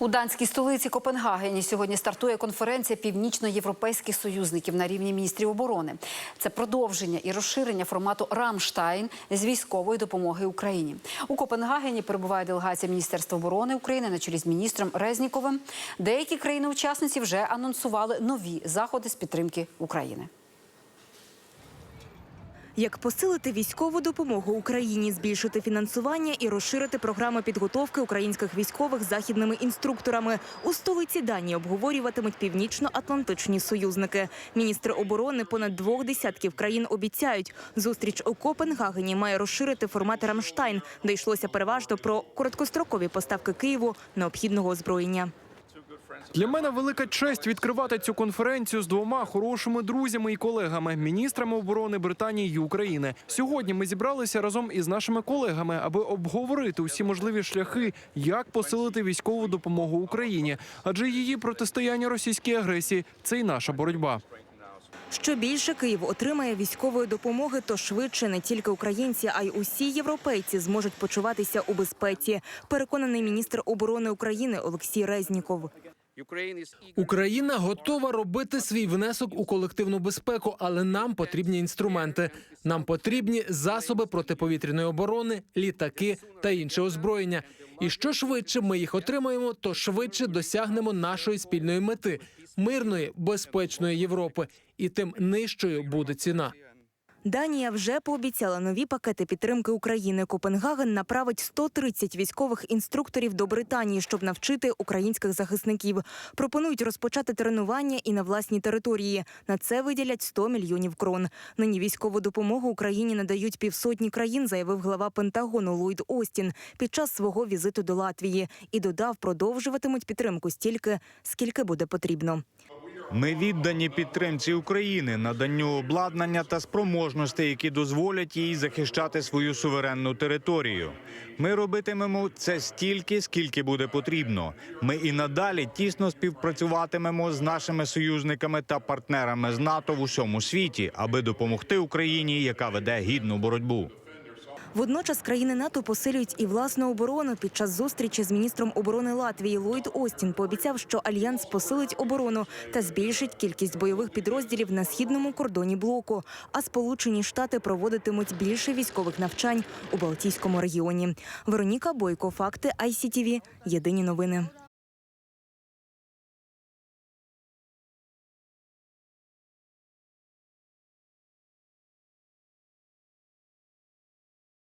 У данській столиці Копенгагені сьогодні стартує конференція північноєвропейських союзників на рівні міністрів оборони. Це продовження і розширення формату Рамштайн з військової допомоги Україні. У Копенгагені перебуває делегація Міністерства оборони України на чолі з міністром Резніковим. Деякі країни-учасниці вже анонсували нові заходи з підтримки України. Як посилити військову допомогу Україні, збільшити фінансування і розширити програми підготовки українських військових західними інструкторами у столиці Данії обговорюватимуть північно-атлантичні союзники. Міністри оборони понад двох десятків країн обіцяють, зустріч у Копенгагені має розширити формат Рамштайн, де йшлося переважно про короткострокові поставки Києву необхідного озброєння. Для мене велика честь відкривати цю конференцію з двома хорошими друзями і колегами, міністрами оборони Британії і України. Сьогодні ми зібралися разом із нашими колегами, аби обговорити усі можливі шляхи, як посилити військову допомогу Україні, адже її протистояння російській агресії це й наша боротьба. Що більше Київ отримає військової допомоги, то швидше не тільки українці, а й усі європейці зможуть почуватися у безпеці. Переконаний міністр оборони України Олексій Резніков. Україна готова робити свій внесок у колективну безпеку, але нам потрібні інструменти. Нам потрібні засоби протиповітряної оборони, літаки та інше озброєння. І що швидше ми їх отримаємо, то швидше досягнемо нашої спільної мети мирної, безпечної Європи, і тим нижчою буде ціна. Данія вже пообіцяла нові пакети підтримки України. Копенгаген направить 130 військових інструкторів до Британії, щоб навчити українських захисників. Пропонують розпочати тренування і на власній території. На це виділять 100 мільйонів крон. Нині військову допомогу Україні надають півсотні країн, заявив глава Пентагону Ллойд Остін під час свого візиту до Латвії і додав, продовжуватимуть підтримку стільки, скільки буде потрібно. Ми віддані підтримці України, наданню обладнання та спроможностей, які дозволять їй захищати свою суверенну територію. Ми робитимемо це стільки, скільки буде потрібно. Ми і надалі тісно співпрацюватимемо з нашими союзниками та партнерами з НАТО в усьому світі, аби допомогти Україні, яка веде гідну боротьбу. Водночас країни НАТО посилюють і власну оборону. Під час зустрічі з міністром оборони Латвії Ллойд Остін пообіцяв, що альянс посилить оборону та збільшить кількість бойових підрозділів на східному кордоні блоку. А Сполучені Штати проводитимуть більше військових навчань у Балтійському регіоні. Вероніка Бойко, факти ICTV. Єдині новини.